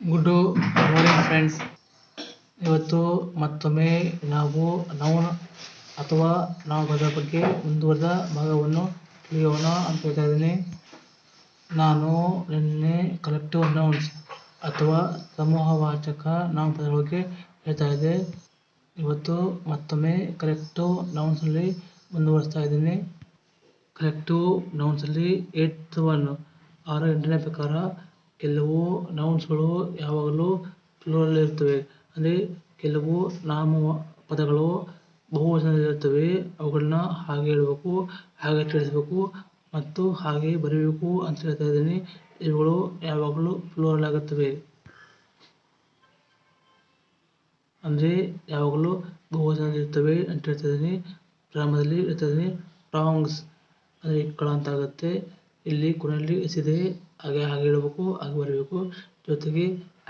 Good morning friends ಇವತ್ತು ಮತ್ತೊಮ್ಮೆ ನಾವು ನೌನ್ ಅಥವಾ ನಾಮಪದದ ಬಗ್ಗೆ ಮುಂದುವರೆದ ಭಾಗವನ್ನು ತಿಳಿಯೋಣ ಅಂತ ಹೇಳ್ತಾ ಇದ್ದೀನಿ. ನಾನು ನಿನ್ನೆ ಕಲೆಕ್ಟಿವ್ ನೌನ್ಸ್ ಅಥವಾ ಸಮೂಹವಾಚಕ ನಾಮಪದಗಳ ಬಗ್ಗೆ ಹೇಳ್ತಾ ಇದ್ದೆ. ಇವತ್ತು ಮತ್ತೊಮ್ಮೆ ಕಲೆಕ್ಟಿವ್ ನೌನ್ಸಲ್ಲಿ ಮುಂದುವರಿಸ್ತಾ ಇದ್ದೀನಿ. ಕಲೆಕ್ಟಿವ್ ನೌನ್ಸಲ್ಲಿ ಏಟ್ ಒನ್, ಆರು ಎಂಟನೇ ಪ್ರಕಾರ ಕೆಲವು ನೌನ್ಸ್ಗಳು ಯಾವಾಗಲೂ ಪ್ಲೂರಲ್ ಇರ್ತವೆ ಅಂದರೆ ಕೆಲವು ನಾಮ ಪದಗಳು ಬಹುವಚನದಲ್ಲಿರುತ್ತವೆ ಅವುಗಳನ್ನ ಹಾಗೆ ಹೇಳಬೇಕು, ಹಾಗೆ ತಿಳಿಸ್ಬೇಕು ಮತ್ತು ಹಾಗೆ ಬರೀಬೇಕು ಅಂತ ಹೇಳ್ತಾ ಇದ್ದೀನಿ. ಇವುಗಳು ಯಾವಾಗಲೂ ಪ್ಲೂರಲ್ ಆಗುತ್ತವೆ. ಅಂದರೆ ಯಾವಾಗಲೂ ಬಹುವಚನದಲ್ಲಿರ್ತವೆ ಅಂತ ಹೇಳ್ತಾ ಇದ್ದೀನಿ. ಪ್ರಾರಂಭದಲ್ಲಿ ಹೇಳ್ತಾ ಇದ್ದೀನಿ. ರಾಂಗ್ಸ್ ಅಂದರೆ ಇಕ್ಕಳ ಅಂತ ಆಗುತ್ತೆ. ಇಲ್ಲಿ ಕೊನೆಯಲ್ಲಿ ಎಸಿದೆ ಹಾಗೆ ಹಾಗೆ ಹೇಳಬೇಕು, ಹಾಗೆ ಬರಬೇಕು. ಜೊತೆಗೆ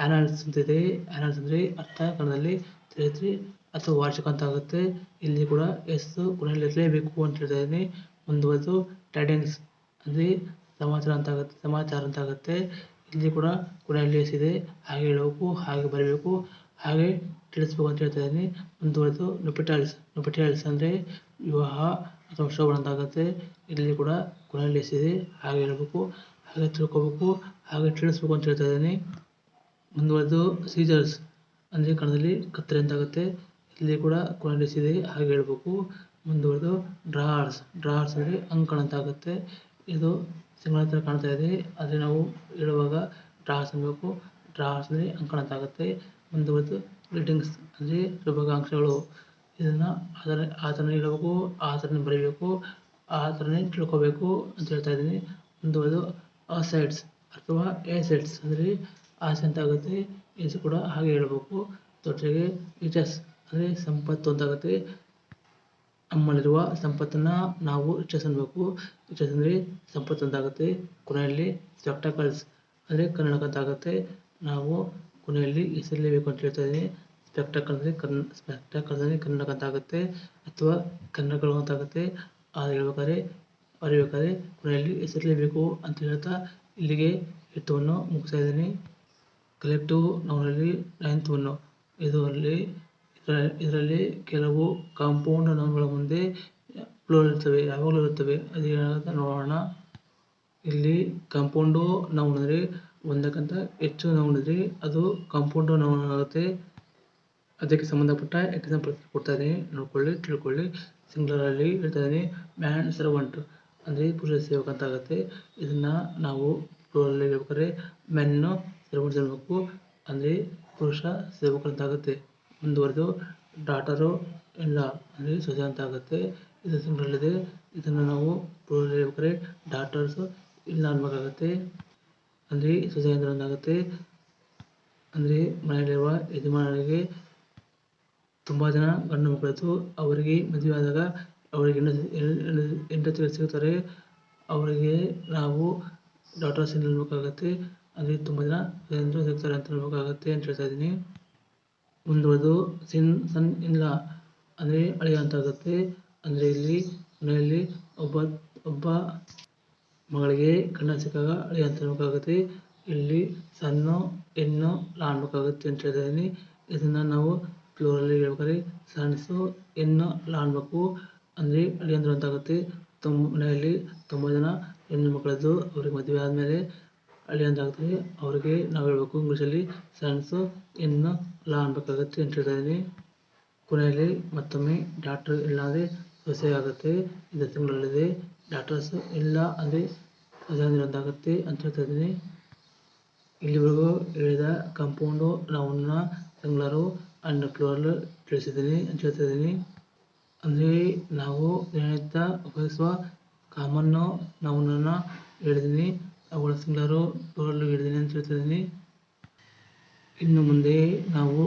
ಅನಾಲಿಸ್ ಅಂತ ಇದೆ. ಆ್ಯನಲ್ಸ್ ಅಂದ್ರೆ ಅರ್ಥ ಕನ್ನಡದಲ್ಲಿ ಚರಿತ್ರೆ ಅಥವಾ ವಾರ್ಷಿಕ ಅಂತ ಆಗುತ್ತೆ. ಇಲ್ಲಿ ಕೂಡ ಎಸ್ ಕೊನೆಯಲ್ಲಿ ಇರಲೇಬೇಕು ಅಂತ ಹೇಳ್ತಾ ಇದ್ದೀನಿ ಮುಂದುವರೆದು ಟೈಡೆನ್ಸ್ ಅಂದರೆ ಸಮಾಚಾರ ಅಂತ ಆಗುತ್ತೆ, ಸಮಾಚಾರ ಅಂತ ಆಗುತ್ತೆ. ಇಲ್ಲಿ ಕೂಡ ಕೊನೆಯಲ್ಲಿ ಇದೆ ಹಾಗೆ ಹೇಳಬೇಕು, ಹಾಗೆ ಬರಬೇಕು, ಹಾಗೆ ತಿಳಿಸ್ಬೇಕು ಅಂತ ಹೇಳ್ತಾ ಇದ್ದೀನಿ ಮುಂದುವರೆದು ನುಪಿಟಾಲ್ಸ್ ನುಪಿಟಾಲ್ಸ್ ಅಂದರೆ ವಿವಾಹ ಅಥವಾ ಆಗುತ್ತೆ ಇಲ್ಲಿ ಕೂಡ ಕೊನೆಯಲ್ಲಿ ಇದೆ ಹಾಗೆ ಹೇಳಬೇಕು, ಹಾಗೆ ತಿಳ್ಕೊಬೇಕು, ಹಾಗೆ ತಿಳಿಸ್ಬೇಕು ಅಂತ ಹೇಳ್ತಾ ಇದ್ದೀನಿ. ಮುಂದುವರೆದು ಸೀಜರ್ಸ್ ಅಂದರೆ ಕನ್ನಡದಲ್ಲಿ ಕತ್ತರಿ ಅಂತಾಗುತ್ತೆ ಇಲ್ಲಿ ಕೂಡ ಕೊನೆಯಲ್ಲಿ ಇದೆ ಹಾಗೆ ಹೇಳಬೇಕು. ಮುಂದುವರೆದು ಡ್ರಾರ್ಸ್ ಡ್ರಾರ್ಸ್ ಅಂದರೆ ಅಂಕಣ ಅಂತಾಗುತ್ತೆ ಇದು ಸಿಂಗಳ ಥರ ಕಾಣ್ತಾ ಇದೆ. ಆದರೆ ನಾವು ಹೇಳುವಾಗ ಡ್ರಾರ್ಸ್ ಅನ್ಬೇಕು. ಡ್ರಾರ್ಸ್ ಅಂದರೆ ಅಂಕಣ ಅಂತಾಗುತ್ತೆ ಮುಂದುವರೆದು ಗ್ರೀಟಿಂಗ್ಸ್ ಅಂದರೆ ಶುಭಾಕಾಂಕ್ಷೆಗಳು ಇದನ್ನು ಅದರ ಆ ಥರನೇ ಹೇಳಬೇಕು ಆ ಬರೀಬೇಕು ಆ ತಿಳ್ಕೊಬೇಕು ಅಂತ ಹೇಳ್ತಾ ಇದ್ದೀನಿ. ಮುಂದುವರೆದು ಅಸೈಡ್ಸ್ ಅಥವಾ ಎಸೆಟ್ಸ್ ಅಂದರೆ ಆಸೆ ಅಂತ ಆಗುತ್ತೆ. ಇದು ಕೂಡ ಹಾಗೆ ಹೇಳಬೇಕು. ಜೊತೆಗೆ ರಿಚಸ್ ಅಂದರೆ ಸಂಪತ್ತು ಅಂತ ಆಗುತ್ತೆ. ನಮ್ಮಲ್ಲಿರುವ ಸಂಪತ್ತನ್ನು ನಾವು ರಿಚಸ್ ಅನ್ಬೇಕು. ರಿಚಸ್ ಅಂದರೆ ಸಂಪತ್ತು ಅಂತ ಆಗುತ್ತೆ. ಕೊನೆಯಲ್ಲಿ ಸ್ಪೆಕ್ಟಕಲ್ಸ್ ಅಂದರೆ ಕನ್ನಡಕ ಅಂತ ಆಗುತ್ತೆ. ನಾವು ಕೊನೆಯಲ್ಲಿ ಹೆಸರಲೇಬೇಕು ಅಂತ ಹೇಳ್ತಾ ಇದ್ದೀನಿ. ಸ್ಪೆಕ್ಟಕಲ್ ಅಂದರೆ ಕನ್ ಸ್ಪೆಕ್ಟಕಲ್ ಅಂದರೆ ಕನ್ನಡಕ ಅಂತ ಆಗುತ್ತೆ ಅಥವಾ ಕನ್ನಡಗಳು ಅಂತಾಗುತ್ತೆ ಅದು ಹೇಳ್ಬೇಕಾದ್ರೆ, ಬರೀಬೇಕಾದ್ರೆ ಕೊನೆಯಲ್ಲಿ ಹೆಸರಲೇಬೇಕು ಅಂತ ಹೇಳ್ತಾ ಇಲ್ಲಿಗೆ ಹಿತವನ್ನು ಮುಗಿಸ್ತಾ ಇದ್ದೀನಿ. ಕಲೆಕ್ಟಿವ್ ನೌನಲ್ಲಿ ನೈನ್ತ್ ಒನ್ನು ಇದರಲ್ಲಿ ಇದರಲ್ಲಿ ಕೆಲವು ಕಾಂಪೌಂಡ್ ನೌನ್ಗಳ ಮುಂದೆ ಫ್ಲೋರ್ ಇರ್ತವೆ ಯಾವಾಗಲೂ ಇರುತ್ತವೆ. ಅದು ಏನಾಗುತ್ತೆ ನೋಡೋಣ. ಇಲ್ಲಿ ಕಾಂಪೌಂಡು ನೌನ್ ಅಂದರೆ ಒಂದಕ್ಕಿಂತ ಹೆಚ್ಚು ನೌನ್ ಇದ್ರೆ ಅದು ಕಾಂಪೌಂಡು ನೌನ್ ಆಗುತ್ತೆ. ಅದಕ್ಕೆ ಸಂಬಂಧಪಟ್ಟ ಎಕ್ಸಾಂಪಲ್ ಕೊಡ್ತಾ ಇದ್ದೀನಿ. ನೋಡ್ಕೊಳ್ಳಿ, ತಿಳ್ಕೊಳ್ಳಿ. ಸಿಂಗ್ಲರಲ್ಲಿ ಹೇಳ್ತಾ ಇದ್ದೀನಿ ಮ್ಯಾನ್ ಸರ್ವಂಟ್ ಅಂದರೆ ಪುರುಷ ಸೇವಕ ಅಂತ ಆಗುತ್ತೆ. ಇದನ್ನ ನಾವು ಪ್ಲೂರಲ್ಲಿ ಹೇಳ್ಬೇಕಾದ್ರೆ ಮೆನ್ ಸರ್ವಂಟ್ಸ್ ಅನ್ಬೇಕು ಅಂದರೆ ಪುರುಷ ಸೇವಕ ಅಂತ ಆಗುತ್ತೆ. ಮುಂದುವರೆದು ಡಾಟರು ಇಲ್ಲ. ಅಂದರೆ ಸೊಸೆ ಅಂತ ಆಗುತ್ತೆ. ಇದು ಸಿಂಗ್ಲಲ್ಲಿದೆ ಇದನ್ನು ನಾವು ಪ್ಲೂರಲ್ಲಿ ಹೇಳ್ಬೇಕಾದ್ರೆ ಡಾಟರ್ಸು ಇಲ್ಲ ಅನ್ಬೇಕಾಗುತ್ತೆ ಅಂದರೆ ಸೊಸೆ ಅಂದ್ರೆ ಒಂದಾಗುತ್ತೆ ಅಂದರೆ ಮನೆಯಲ್ಲಿರುವ ಯಜಮಾನರಿಗೆ ತುಂಬ ಜನ ಗಂಡು ಮಕ್ಕಳಿದ್ದು ಅವರಿಗೆ ಮದುವೆ ಆದಾಗ ಅವರಿಗೆ ಹೆಂಡತಿ ಸಿಗುತ್ತಾರೆ. ಅವರಿಗೆ ನಾವು ಡಾಟರ್ಸ್ ಇನ್ ಅನ್ಬೇಕಾಗತ್ತೆ ಅಂದರೆ ತುಂಬ ಜನ ಸಿಗ್ತಾರೆ ಅಂತ ಹೇಳಬೇಕಾಗುತ್ತೆ ಅಂತ ಹೇಳ್ತಾ ಇದ್ದೀನಿ. ಮುಂದುವರೆದು ಸಿನ್, ಸನ್ ಇಲ್ಲ ಅಂದರೆ ಅಳಿಯ ಅಂತ ಆಗುತ್ತೆ. ಅಂದರೆ ಇಲ್ಲಿ ಮನೆಯಲ್ಲಿ ಒಬ್ಬ ಒಬ್ಬ ಮಗಳಿಗೆ ಗಂಡ ಸಿಕ್ಕಾಗ ಅಳಿಯ ಅಂತ ಹೇಳಬೇಕಾಗುತ್ತೆ ಇಲ್ಲಿ ಸಣ್ಣ, ಹೆಣ್ಣು ಲಾ ಅನ್ಬೇಕಾಗುತ್ತೆ ಅಂತ ಹೇಳ್ತಾ ಇದ್ದೀನಿ. ಇದನ್ನು ನಾವು ಪ್ಲೂರಲ್ಲಿ ಹೇಳ್ಬೇಕಾದ್ರೆ ಸಣ್ಸು ಹೆಣ್ಣು ಅನ್ಬೇಕು ಅಂದರೆ ಅಲ್ಲಿ ಅಂತ ಆಗುತ್ತೆ ತುಂಬ ಮನೆಯಲ್ಲಿ ತುಂಬ ಜನ ಹೆಣ್ಣು ಮಕ್ಕಳದ್ದು ಅವ್ರಿಗೆ ಮದುವೆ ಆದಮೇಲೆ ಅಂತ ಆಗುತ್ತೆ. ಅವ್ರಿಗೆ ನಾವು ಹೇಳ್ಬೇಕು ಇಂಗ್ಲೀಷಲ್ಲಿ ಸಣ್ಸು ಹೆಣ್ಣು ಲಾ ಅನ್ಬೇಕಾಗುತ್ತೆ ಅಂತ ಹೇಳ್ತಾ ಇದ್ದೀನಿ. ಕೊನೆಯಲ್ಲಿ ಮತ್ತೊಮ್ಮೆ ಡಾಕ್ಟರ್ ಇಲ್ಲ ಅಂದರೆ ಸೊಸೆ ಆಗುತ್ತೆ. ಇದು ತಿಂಗಳಲ್ಲಿದೆ. ಡಾಕ್ಟರ್ಸ್ ಇಲ್ಲ ಅಂದರೆ ಅಂದರೆ ಒಂದಾಗುತ್ತೆ ಅಂತ ಹೇಳ್ತಾ ಇದ್ದೀನಿ. ಇಲ್ಲಿವರೆಗೂ ಹೇಳಿದ ಕಂಪೌಂಡು ನೌನ್ನ ಸಿಂಗ್ಲರು ಪ್ಲೂರಲ್ ತಿಳಿಸಿದ್ದೀನಿ ಅಂತ ಹೇಳ್ತಾ ಇದ್ದೀನಿ ಅಂದರೆ ನಾವು ದಿನನಿತ್ಯ ಉಪಯೋಗಿಸುವ ಕಾಮನ್ನು ನೌನನ್ನು ಹೇಳಿದ್ದೀನಿ. ಅವುಗಳ ಸಿಂಗ್ಲರು ಪ್ಲೂರಲ್ಲು ಹೇಳಿದ್ದೀನಿ ಅಂತ ಹೇಳ್ತಾ ಇದ್ದೀನಿ ಇನ್ನು ಮುಂದೆ ನಾವು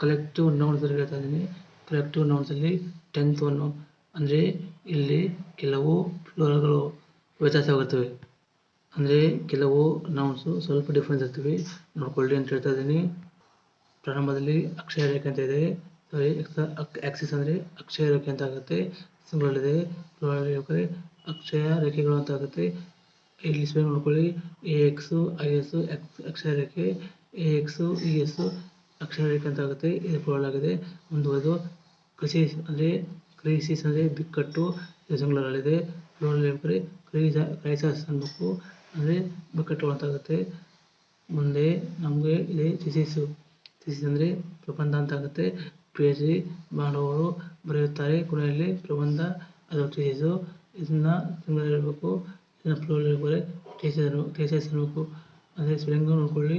ಕಲೆಕ್ಟಿವ್ ನೌನ್ಸ್ ಹೇಳ್ತಾ ಇದ್ದೀನಿ. ಕಲೆಕ್ಟಿವ್ ನೌನ್ಸಲ್ಲಿ ಟೆಂತ್ ಒನ್ನು ಅಂದರೆ ಇಲ್ಲಿ ಕೆಲವು ಪ್ಲೂರಲ್ಗಳು ವ್ಯತ್ಯಾಸವಾಗುತ್ತವೆ ಅಂದರೆ ಕೆಲವು ನೌನ್ಸು ಸ್ವಲ್ಪ ಡಿಫ್ರೆನ್ಸ್ ಇರ್ತವೆ. ನೋಡ್ಕೊಳ್ಳಿ ಅಂತ ಹೇಳ್ತಾ ಇದ್ದೀನಿ. ಪ್ರಾರಂಭದಲ್ಲಿ ಅಕ್ಷಯ ರೇಖೆ ಅಂತ ಇದೆ. ಸಾರಿ ಆಕ್ಸಿಸ್ ಅಂದರೆ ಅಕ್ಷಯ ರೇಖೆ ಅಂತ ಆಗುತ್ತೆ. ಸಿಂಗಲ್ ಇದೆ ಅಕ್ಷಯ ರೇಖೆಗಳು ಅಂತ ಆಗುತ್ತೆ. ಇಲ್ಲಿ ಸ್ಪೆಲ್ ನೋಡ್ಕೊಳ್ಳಿ. A X I S X ಅಕ್ಷಯ ರೇಖೆ ಎ ಎಕ್ಸು ಇ ಎಸ್ಸು ಅಕ್ಷರ ರೇಖೆ ಅಂತ ಆಗುತ್ತೆ. ಇದು ಪ್ಲೂರಲ್ ಆಗಿದೆ. ಮುಂದುವರೆದು ಕ್ರಿಸಿಸ್ ಅಂದರೆ ಕ್ರೈಸಿಸ್ ಅಂದರೆ ಬಿಕ್ಕಟ್ಟು. ಇದು ಸಿಂಗುಲರ್ ಅಲ್ಲಿದೆ ಪ್ಲೂರಲ್ ಹೇಳ್ಬೇಕಾದ್ರೆ ಕ್ರೈಸ ಕ್ರೈಸಸ್ ಅನ್ಬೇಕು ಅಂದರೆ ಬಿಕ್ಕಟ್ಟು ಅಂತ ಆಗುತ್ತೆ. ಮುಂದೆ ನಮಗೆ ಇದೆ ಥಿಸಿಸು ಥಿಸಿಸ್ ಅಂದರೆ ಪ್ರಬಂಧ ಅಂತ ಆಗುತ್ತೆ. ಪಿ ಎಚ್ ಡಿ ಮಾಡುವವರು ಬರೆಯುತ್ತಾರೆ. ಕೊನೆಯಲ್ಲಿ ಪ್ರಬಂಧ ಅಥವಾ ಥಿಸಿಸು ಇದನ್ನ ಹೇಳ್ಬೇಕು ಇದನ್ನ ಪ್ಲೂರಲ್ ಹೇಳ್ಬೇಕಾದ್ರೆ ಥೀಸಸ್ ಥೀಸಸ್ ಅದೇ ಸ್ಪೆಲ್ಲಿಂಗ್ ನೋಡ್ಕೊಳ್ಳಿ.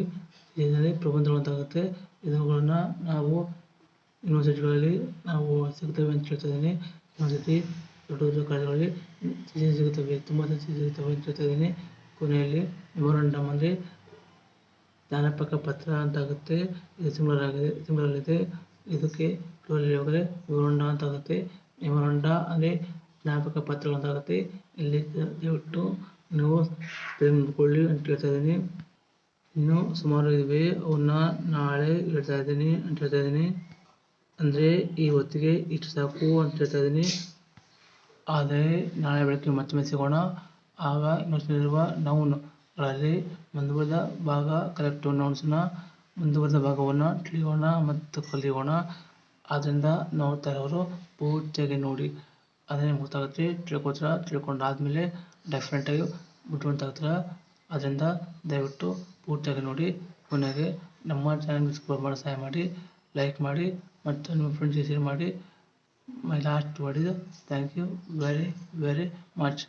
ಇದರಲ್ಲಿ ಪ್ರಬಂಧಗಳು ಅಂತ ಆಗುತ್ತೆ. ಇವುಗಳನ್ನ ನಾವು ಯೂನಿವರ್ಸಿಟಿಗಳಲ್ಲಿ ನಾವು ಸಿಗ್ತವೆ ಅಂತ ಹೇಳ್ತಾ ಇದ್ದೀನಿ. ಯೂನಿವರ್ಸಿಟಿ ದೊಡ್ಡ ದೊಡ್ಡ ಕಾಲೇಜುಗಳಲ್ಲಿ ಸಿಗುತ್ತವೆ. ತುಂಬ ಸಿಗುತ್ತವೆ ಅಂತ ಹೇಳ್ತಾ ಇದ್ದೀನಿ. ಕೊನೆಯಲ್ಲಿ ಮೆಮೊರಂಡಮ್ ಅಂದರೆ ಜ್ಞಾಪಕ ಪತ್ರ ಅಂತ ಆಗುತ್ತೆ ಇದು ಸಿಮಿಲರ್ ಆಗಿದೆ ಸಿಮಿಲರ್ ಇದೆ ಇದಕ್ಕೆ ಪ್ಲೂರಲ್ ಹೋದರೆ ಮೆಮೊರಂಡ ಅಂತ ಆಗುತ್ತೆ ಮೆಮೊರಂಡ ಅಂದರೆ ಜ್ಞಾಪಕ ಪತ್ರ ಅಂತ ಆಗುತ್ತೆ ಇಲ್ಲಿ ದಯವಿಟ್ಟು ನೀವು ತೆಗೆದುಕೊಳ್ಳಿ ಅಂತ ಹೇಳ್ತಾ ಇದ್ದೀನಿ. ಇನ್ನೂ ಸುಮಾರು ಇವೆ, ಅವನ್ನ ನಾಳೆ ಹೇಳ್ತಾ ಇದ್ದೀನಿ ಅಂತ ಹೇಳ್ತಾ ಇದ್ದೀನಿ. ಅಂದರೆ ಈ ಹೊತ್ತಿಗೆ ಇಷ್ಟು ಸಾಕು ಅಂತ ಹೇಳ್ತಾ ಇದ್ದೀನಿ. ಆದರೆ ನಾಳೆ ಬೆಳಗ್ಗೆ ಮತ್ತೊಮ್ಮೆ ಸಿಗೋಣ. ಆಗ ಇನ್ನೊಂದಿರುವ ನೌನ್ಗಳಲ್ಲಿ ಮುಂದುವರೆದ ಭಾಗ ಕರೆಕ್ಟ್ ನೌನ್ಸ್ನ ಮುಂದುವರೆದ ಭಾಗವನ್ನು ತಿಳಿಯೋಣ ಮತ್ತು ಕಲಿಯೋಣ. ಆದ್ದರಿಂದ ನೋಡ್ತಾ ಇರೋರು ಪೂರ್ತಿಯಾಗಿ ನೋಡಿ. ಅದೇ ಗೊತ್ತಾಗುತ್ತೆ ತಿಳ್ಕೊತೀರ ತಿಳ್ಕೊಂಡಾದ್ಮೇಲೆ ಡೆಫ್ರೆಂಟಾಗಿ ಬಿಟ್ಕೊಂತಾಗ್ತೀರ ಅದರಿಂದ ದಯವಿಟ್ಟು ಪೂರ್ತಿಯಾಗಿ ನೋಡಿ. ಕೊನೆಗೆ ನಮ್ಮ ಚಾನಲ್ಗೆ ಸಬ್ಸ್ಕ್ರೈಬ್ ಮಾಡಿ ಸಹಾಯ ಮಾಡಿ ಲೈಕ್ ಮಾಡಿ ಮತ್ತು ನಿಮ್ಮ ಫ್ರೆಂಡ್ಸ್ಗೆ ಶೇರ್ ಮಾಡಿ. My last word thank you very very much